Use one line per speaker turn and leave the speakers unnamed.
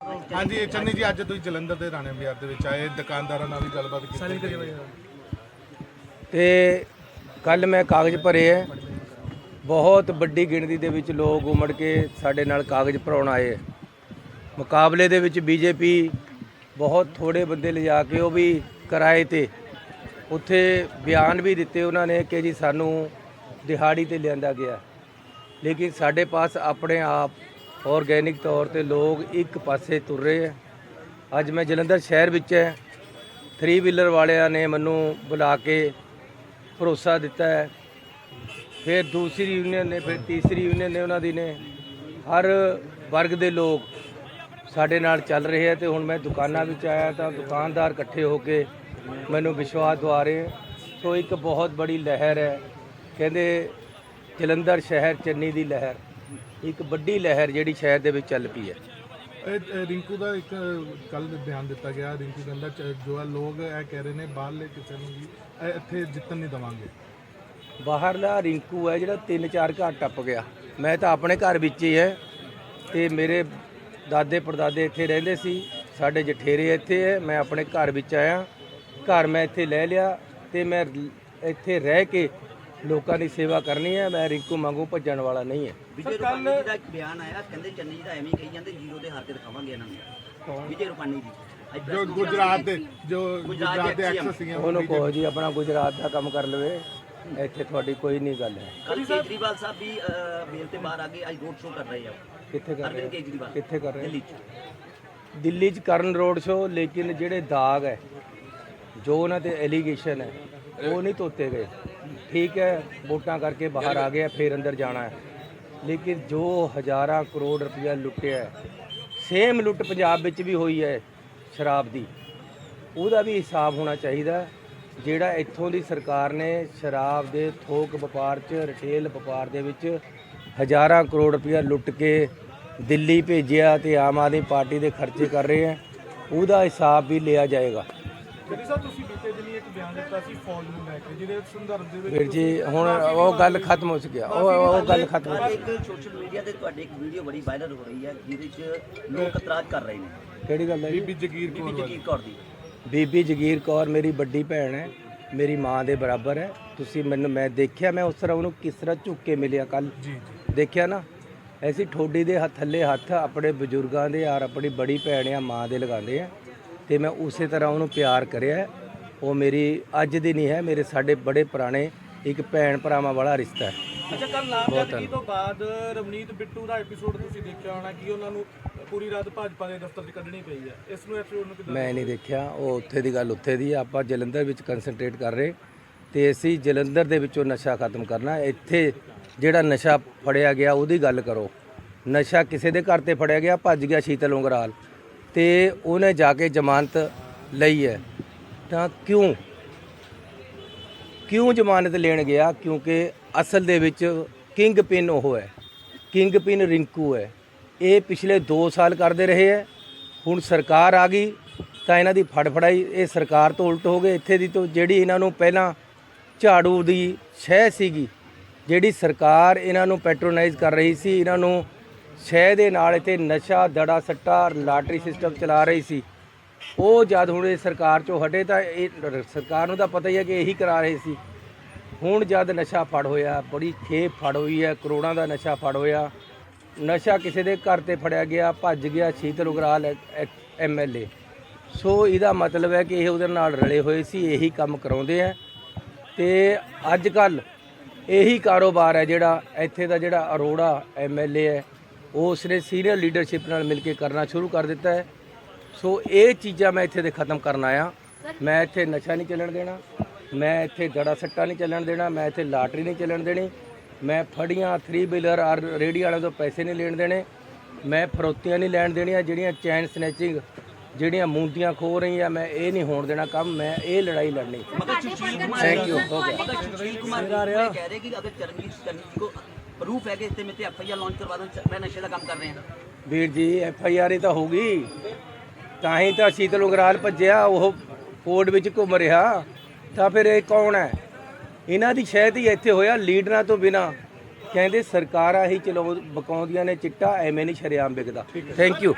ਹਾਂਜੀ ਚੰਨੀ ਜੀ ਅੱਜ ਤੁਸੀਂ ਜਲੰਧਰ ਦੇ ਰਾਣੇ ਬਾਜ਼ਾਰ ਦੇ ਵਿੱਚ ਆਏ ਦੁਕਾਨਦਾਰਾਂ ਨਾਲ ਵੀ ਗੱਲਬਾਤ ਕੀਤੀ
ਤੇ ਕੱਲ ਮੈਂ ਕਾਗਜ਼ ਭਰੇ ਹੈ ਬਹੁਤ ਵੱਡੀ ਗਿਣਤੀ ਦੇ ਵਿੱਚ ਲੋਕ ਉਮੜ ਕੇ ਸਾਡੇ ਨਾਲ ਕਾਗਜ਼ ਭਰਾਉਣ ਆਏ ਹੈ। ਮੁਕਾਬਲੇ ਦੇ ਵਿੱਚ ਬੀਜੇਪੀ ਬਹੁਤ ਥੋੜੇ ਬੰਦੇ ਲਿਜਾ ਕੇ ਉਹ ਵੀ ਕਿਰਾਏ ਤੇ। ਉੱਥੇ ਬਿਆਨ ਵੀ ਦਿੱਤੇ ਉਹਨਾਂ ਨੇ ਕਿ ਜੀ ਸਾਨੂੰ ਦਿਹਾੜੀ ਤੇ ਲਿਆਂਦਾ ਗਿਆ। ਲੇਕਿਨ ਸਾਡੇ ਪਾਸ ਆਪਣੇ ਆਪ ਆਰਗੈਨਿਕ ਤੌਰ ਤੇ ਲੋਕ ਇੱਕ ਪਾਸੇ ਤੁਰ ਰਹੇ ਹੈ ਅੱਜ ਮੈਂ ਜਲੰਧਰ ਸ਼ਹਿਰ ਵਿੱਚ ਹੈ। 3 ਵੀਲਰ ਵਾਲਿਆਂ ਨੇ ਮੈਨੂੰ ਬੁਲਾ ਕੇ ਭਰੋਸਾ ਦਿੱਤਾ ਹੈ। ਫਿਰ ਦੂਸਰੀ ਯੂਨੀਅਨ ਨੇ, ਫਿਰ ਤੀਸਰੀ ਯੂਨੀਅਨ ਨੇ ਉਹਨਾਂ ਦੀ ਨੇ। ਹਰ ਵਰਗ ਦੇ ਲੋਕ ਸਾਡੇ ਨਾਲ ਚੱਲ ਰਹੇ ਹੈ ਤੇ ਹੁਣ ਮੈਂ ਦੁਕਾਨਾਂ ਵਿੱਚ ਆਇਆ ਤਾਂ ਦੁਕਾਨਦਾਰ ਇਕੱਠੇ ਹੋ ਕੇ ਮੈਨੂੰ ਵਿਸ਼ਵਾਸ ਦਵਾ ਰਹੇ ਸੋ ਇੱਕ ਬਹੁਤ ਬੜੀ ਲਹਿਰ ਹੈ। ਕਹਿੰਦੇ ਜਲੰਧਰ ਸ਼ਹਿਰ ਚੰਨੀ ਦੀ ਲਹਿਰ। ਇੱਕ ਵੱਡੀ ਲਹਿਰ ਜਿਹੜੀ ਸ਼ਹਿਰ ਦੇ ਵਿੱਚ ਚੱਲ ਪਈ ਹੈ।
ਇਹ- ਇਹ ਰਿੰਕੂ ਦਾ ਇੱਕ ਕੱਲ ਬਿਆਨ ਦਿੱਤਾ ਗਿਆ। ਰਿੰਕੂ ਕਹਿੰਦਾ ਚ- ਜੋ ਆ ਲੋਕ ਇਹ ਕਹਿ ਰਹੇ ਨੇ ਬਾਹਰਲੇ ਕਿਸੇ ਨੂੰ ਵੀ ਇਹ ਇੱਥੇ ਜਿੱਤਣ ਨਹੀਂ ਦਵਾਂਗੇ।
ਬਾਹਰਲਾ ਰਿੰਕੂ ਹੈ ਜਿਹੜਾ ਤਿੰਨ ਚਾਰ ਘਰ ਟੱਪ ਗਿਆ। ਮੈਂ ਤਾਂ ਆਪਣੇ ਘਰ ਵਿੱਚ ਹੀ ਹੈ ਤੇ ਮੇਰੇ ਦਾਦੇ ਪੜਦਾਦੇ ਇੱਥੇ ਰਹਿੰਦੇ ਸੀ। ਸਾਡੇ ਜਠੇਰੇ ਇੱਥੇ ਹੈ ਮੈਂ ਆਪਣੇ ਘਰ ਵਿੱਚ ਆਇਆ। ਘਰ ਮੈਂ ਇੱਥੇ ਲੈ ਲਿਆ ਤੇ ਮੈਂ ਲ- ਇੱਥੇ ਰਹਿ ਕੇ ਲੋਕਾਂ ਦੀ ਸੇਵਾ ਕਰਨੀ ਹੈ ਮੈਂ ਰਿੰਕੂ ਵਾਂਗੂ ਭੱਜਣ ਵਾਲਾ ਨਹੀਂ ਹੈ।
ਵਿਜੇ ਰੁਪਾਨੀ ਜੀ ਦਾ ਇੱਕ ਬਿਆਨ ਆਇਆ ਕਹਿੰਦੇ ਚੰਨੀ ਜੀ ਦਾ ਐਵੇਂ ਹੀ ਕਹੀ ਜਾਂਦੇ ਜ਼ੀਰੋ ਦੇ ਹਾਰ ਕੇ ਦਿਖਾਵਾਂਗੇ ਇਹਨਾਂ ਨੂੰ। ਵਿਜੇ ਰੁਪਾਨੀ ਜੀ। ਅੱਜ
ਜੋ ਗੁਜਰਾਤ ਦੇ ਜੋ
ਗੁਜਰਾਤ
ਦੇ ਐਕਸੈਸ ਸੀਗੇ
ਉਹਨੂੰ ਕਹੋ ਜੀ ਆਪਣਾ ਗੁਜਰਾਤ ਦਾ ਕੰਮ ਕਰ ਲਵੇ ਇੱਥੇ ਤੁਹਾਡੀ ਕੋਈ ਨਹੀਂ ਗੱਲ ਹੈ।
ਕੱਲ ਕੇਜਰੀਵਾਲ ਸਾਹਿਬ ਵੀ ਬੇਲ ਤੇ ਬਾਹਰ ਆ ਕੇ ਅੱਜ ਰੋਡ ਸ਼ੋਅ ਕਰ ਰਹੇ ਆ।
ਕਿੱਥੇ ਕਰ ਰਹੇ?
ਕੇਜਰੀਵਾਲ।
ਕਿੱਥੇ ਕਰ ਰਹੇ?
ਦਿੱਲੀ ਚ।
ਦਿੱਲੀ 'ਚ ਕਰਨ ਰੋਡ ਸ਼ੋ ਲੇਕਿਨ ਜਿਹੜੇ ਦਾਗ ਹੈ ਜੋ ਉਹਨਾਂ ਤੇ ਐਲੀਗੇਸ਼ਨ ਹੈ ਉਹ ਨਹੀਂ ਧੋਤੇ ਗਏ। ਠੀਕ ਹੈ, ਵੋਟਾਂ ਕਰਕੇ ਬਾਹਰ ਆ ਗਿਆ, ਫਿਰ ਅੰਦਰ ਜਾਣਾ ਹੈ। ਲੇਕਿਨ ਜੋ ਹਜ਼ਾਰਾਂ ਕਰੋੜ ਰੁਪਇਆ ਲੁੱਟਿਆ ਸੇਮ ਲੁੱਟ ਪੰਜਾਬ ਵਿੱਚ ਵੀ ਹੋਈ ਹੈ ਸ਼ਰਾਬ ਦੀ। ਉਹਦਾ ਵੀ ਹਿਸਾਬ ਹੋਣਾ ਚਾਹੀਦਾ ਜਿਹੜਾ ਇੱਥੋਂ ਦੀ ਸਰਕਾਰ ਨੇ ਸ਼ਰਾਬ ਦੇ ਥੋਕ ਵਪਾਰ 'ਚ ਰਿਟੇਲ ਵਪਾਰ ਦੇ ਵਿੱਚ ਹਜ਼ਾਰਾਂ ਕਰੋੜ ਰੁਪਇਆ ਲੁੱਟ ਕੇ ਦਿੱਲੀ ਭੇਜਿਆ ਤੇ ਆਮ ਆਦਮੀ ਪਾਰਟੀ ਦੇ ਖਰਚੇ ਕਰ ਰਹੇ ਹੈ, ਉਹਦਾ ਹਿਸਾਬ ਵੀ ਲਿਆ ਜਾਏਗਾ।
ਜਿਹੜੀ ਸਾਹਿਬ ਤੁਸੀਂ ਬੀਤੇ ਦਿਨੀ ਇੱਕ ਬਿਆਨ ਦਿੱਤਾ ਸੀ ਫੌਜ ਨੂੰ ਲੈ ਕੇ ਜਿਹਦੇ ਸੰਦਰਭ ਦੇ
ਵੀਰ ਜੀ ਹੁਣ ਉਹ ਗੱਲ ਖਤਮ ਹੋ ਚੁੱਕੀ ਆ। ਉਹ ਉਹ ਗੱਲ ਖਤਮ ਹੋ
ਇੱਕ ਸੋਸ਼ਲ ਮੀਡੀਆ ਤੇ ਤੁਹਾਡੀ ਇੱਕ ਵੀਡੀਓ ਬੜੀ ਵਾਇਰਲ ਹੋ ਰਹੀ ਹੈ ਜਿਹਦੇ ਚ ਲੋਕ ਇਤਰਾਜ਼ ਕਰ ਰਹੇ ਨੇ।
ਕਿਹੜੀ ਗੱਲ ਹੈ ਜੀ?
ਬੀਬੀ ਜਗੀਰ
ਬੀਬੀ
ਕੌਰ
ਜਗੀਰ ਕੌਰ ਦੀ।
ਬੀਬੀ ਜਗੀਰ ਕੌਰ ਮੇਰੀ ਵੱਡੀ ਭੈਣ ਹੈ ਮੇਰੀ ਮਾਂ ਦੇ ਬਰਾਬਰ ਹੈ। ਤੁਸੀਂ ਮੈਨੂੰ ਮੈਂ ਦੇਖਿਆ ਮੈਂ ਉਸ ਤਰ੍ਹਾਂ ਉਹਨੂੰ ਕਿਸ ਤਰ੍ਹਾਂ ਝੁੱਕ ਕੇ ਮਿਲਿਆ ਕੱਲ
ਜੀ ਜੀ।
ਦੇਖਿਆ ਨਾ ਐਸੀ ਠੋਡੀ ਦੇ ਹੱਥ ਥੱਲੇ ਹੱਥ ਆਪਣੇ ਬਜ਼ੁਰਗਾਂ ਦੇ ਔਰ ਆਪਣੀ ਬੜੀ ਭੈਣ ਆ ਮਾਂ ਦੇ ਲਗਾਉਂਦੇ ਆ। ਤੇ ਮੈਂ ਉਸੇ ਤਰ੍ਹਾਂ ਉਹਨੂੰ ਪਿਆਰ ਕਰਿਆ। ਉਹ ਮੇਰੀ ਅੱਜ ਦੀ ਨਹੀਂ ਹੈ ਮੇਰੇ ਸਾਡੇ ਬੜੇ ਪੁਰਾਣੇ ਇੱਕ ਭੈਣ ਭਰਾਵਾਂ ਵਾਲਾ ਰਿਸ਼ਤਾ ਹੈ।
ਅੱਛਾ ਕੱਲ
ਬਹੁਤ
ਨਾਮਜ਼ਦਗੀ ਤੋਂ ਬਾਅਦ ਰਵਨੀਤ ਬਿੱਟੂ ਦਾ ਐਪੀਸੋਡ ਤੁਸੀਂ ਦੇਖਿਆ ਹੋਣਾ ਕਿ ਉਹਨਾਂ ਨੂੰ ਪੂਰੀ ਰਾਤ ਭਾਜਪਾ ਦੇ ਦਫ਼ਤਰ 'ਚ ਕੱਢਣੀ ਪਈ ਹੈ। ਇਸ ਨੂੰ ਐਪੀਸੋਡ ਨੂੰ ਕਿਦਾਂ
ਮੈਂ ਨਹੀਂ ਦੇਖਿਆ ਉਹ ਉੱਥੇ ਦੀ ਗੱਲ ਉੱਥੇ ਦੀ। ਆਪਾਂ ਜਲੰਧਰ ਵਿੱਚ ਕਨਸੈਂਟਰੇਟ ਕਰ ਰਹੇ ਤੇ ਅਸੀਂ ਜਲੰਧਰ ਦੇ ਵਿੱਚੋਂ ਨਸ਼ਾ ਖਤਮ ਕਰਨਾ ਇੱਥੇ ਜਿਹੜਾ ਨਸ਼ਾ ਫੜਿਆ ਗਿਆ ਉਹਦੀ ਗੱਲ ਕਰੋ। ਨਸ਼ਾ ਕਿਸੇ ਦੇ ਘਰ ਤੇ ਫੜਿਆ ਗਿਆ ਭੱਜ ਗਿਆ ਸ਼ੀਤਲ ਉਂਗਰਾਲ। ਤੇ ਉਹਨੇ ਜਾ ਕੇ ਜ਼ਮਾਨਤ ਲਈ ਹੈ। ਤਾਂ ਕਿਉਂ? ਕਿਉਂ ਜ਼ਮਾਨਤ ਲੈਣ ਗਿਆ? ਕਿਉਂਕਿ ਅਸਲ ਦੇ ਵਿੱਚ ਕਿੰਗ ਪਿਨ ਉਹ ਹੈ। ਕਿੰਗ ਪਿਨ ਰਿੰਕੂ ਹੈ। ਇਹ ਪਿਛਲੇ 2 ਸਾਲ ਕਰਦੇ ਰਹੇ ਹੈ। ਹੁਣ ਸਰਕਾਰ ਆ ਗਈ, ਤਾਂ ਇਹਨਾਂ ਦੀ ਫੜਫੜਾਈ, ਇਹ ਸਰਕਾਰ ਤੋਂ ਉਲਟ ਹੋ ਗਏ। ਇੱਥੇ ਦੀ ਤੋਂ ਜਿਹੜੀ ਇਹਨਾਂ ਨੂੰ ਪਹਿਲਾਂ ਝਾੜੂ ਦੀ ਸ਼ਹਿ ਸੀਗੀ, ਜਿਹੜੀ ਸਰਕਾਰ ਇਹਨਾਂ ਨੂੰ ਪੈਟਰੋਨਾਈਜ਼ ਕਰ ਰਹੀ ਸੀ, ਇਹਨਾਂ ਨੂੰ ਸ਼ਹਿ ਦੇ ਨਾਲ ਇੱਥੇ ਨਸ਼ਾ, ਦੜਾ ਸੱਟਾ, ਲਾਟਰੀ ਸਿਸਟਮ ਚਲਾ ਰਹੀ ਸੀ। ਉਹ ਜਦ ਹੁਣ ਇਹ ਸਰਕਾਰ ਚੋਂ ਹਟੇ ਤਾਂ ਇਹ ਸਰਕਾਰ ਨੂੰ ਤਾਂ ਪਤਾ ਹੀ ਹੈ ਕਿ ਇਹੀ ਕਰਾ ਰਹੇ ਸੀ। ਹੁਣ ਜਦ ਨਸ਼ਾ ਫੜ ਹੋਇਆ, ਬੜੀ ਖੇਪ ਫੜ ਹੋਈ ਹੈ, ਕਰੋੜਾਂ ਦਾ ਨਸ਼ਾ ਫੜ ਹੋਇਆ। ਨਸ਼ਾ ਕਿਸੇ ਦੇ ਘਰ ਤੇ ਫੜਿਆ ਗਿਆ, ਭੱਜ ਗਿਆ ਸ਼ੀਤਲ ਉਗਰਾਲ ਐਮਐਲਏ ਸੋ ਇਹਦਾ ਮਤਲਬ ਹੈ ਕਿ ਇਹ ਉਹਦੇ ਨਾਲ ਰਲੇ ਹੋਏ ਸੀ, ਇਹੀ ਕੰਮ ਕਰਾਉਂਦੇ ਆ। ਤੇ ਅੱਜ ਕੱਲ ਇਹੀ ਕਾਰੋਬਾਰ ਹੈ ਜਿਹੜਾ, ਇੱਥੇ ਦਾ ਜਿਹੜਾ ਅਰੋੜਾ ਐਮਐਲਏ ਹੈ ਉਹ ਉਸਨੇ ਸੀਨੀਅਰ ਲੀਡਰਸ਼ਿਪ ਨਾਲ ਮਿਲ ਕੇ ਕਰਨਾ ਸ਼ੁਰੂ ਕਰ ਦਿੱਤਾ ਹੈ। ਸੋ ਇਹ ਚੀਜ਼ਾਂ ਮੈਂ ਇੱਥੇ ਦੇ ਖਤਮ ਕਰਨ ਆਇਆ। ਮੈਂ ਇੱਥੇ ਨਸ਼ਾ ਨਹੀਂ ਚੱਲਣ ਦੇਣਾ। ਮੈਂ ਇੱਥੇ ਦੜਾ ਸੱਟਾ ਨਹੀਂ ਚੱਲਣ ਦੇਣਾ। ਮੈਂ ਇੱਥੇ ਲਾਟਰੀ ਨਹੀਂ ਚੱਲਣ ਦੇਣੀ। ਮੈਂ ਫੜੀਆਂ 3 ਵੀਲਰ ਔਰ ਰੇੜੀ ਵਾਲਿਆਂ ਤੋਂ ਪੈਸੇ ਨਹੀਂ ਲੈਣ ਦੇਣੇ। ਮੈਂ ਫਰੋਤੀਆਂ ਨਹੀਂ ਲੈਣ ਦੇਣੀਆਂ। ਜਿਹੜੀਆਂ ਚੈਨ ਸਨੈਚਿੰਗ ਜਿਹੜੀਆਂ ਮੁੰਦੀਆਂ ਖੋ ਰਹੀਆਂ ਮੈਂ ਇਹ ਨਹੀਂ ਹੋਣ ਦੇਣਾ ਕੰਮ। ਮੈਂ ਇਹ ਲੜਾਈ ਲੜਨੀ। ਥੈਂਕ ਯੂ ਹੋ ਗਿਆ
ਕਹਿ ਰਹੇ ਕਿ ਅਗਰ ਚਰਨਜੀਤ ਚੰਨੀ ਜੀ ਕੋ ਪ੍ਰੂਫ ਹੈ ਕਿ ਇਸ ਤੇ ਮੇਰੇ ਤੇ ਐਫ ਆਈ ਆਰ ਲਾਂਚ ਕਰਵਾ ਦੋ ਮੈਂ ਨਸ਼ੇ ਦਾ ਕੰਮ ਕਰ ਰਹੇ ਹਾਂ।
ਵੀਰ ਜੀ ਐਫ ਆਈ ਆਰ ਹੀ ਤਾਂ ਹੋਊਗੀ। ਤਾਂ ਹੀ ਤਾਂ ਸ਼ੀਤਲ ਉਗਰਾਲ ਭੱਜਿਆ ਉਹ ਕੋਰਟ ਵਿੱਚ ਘੁੰਮ ਰਿਹਾ। ਤਾਂ ਫਿਰ ਇਹ ਕੌਣ ਹੈ? ਇਹਨਾਂ ਦੀ ਸ਼ਹਿਦ ਹੀ ਇੱਥੇ ਹੋਇਆ ਲੀਡਰਾਂ ਤੋਂ ਬਿਨਾ। ਕਹਿੰਦੇ ਸਰਕਾਰਾਂ ਹੀ ਚਲਾਉ ਬਕਾਉਂਦੀਆਂ ਨੇ ਚਿੱਟਾ ਐਵੇਂ ਨਹੀਂ ਸ਼ਰੇਆਮ ਵਿਕਦਾ। Thank you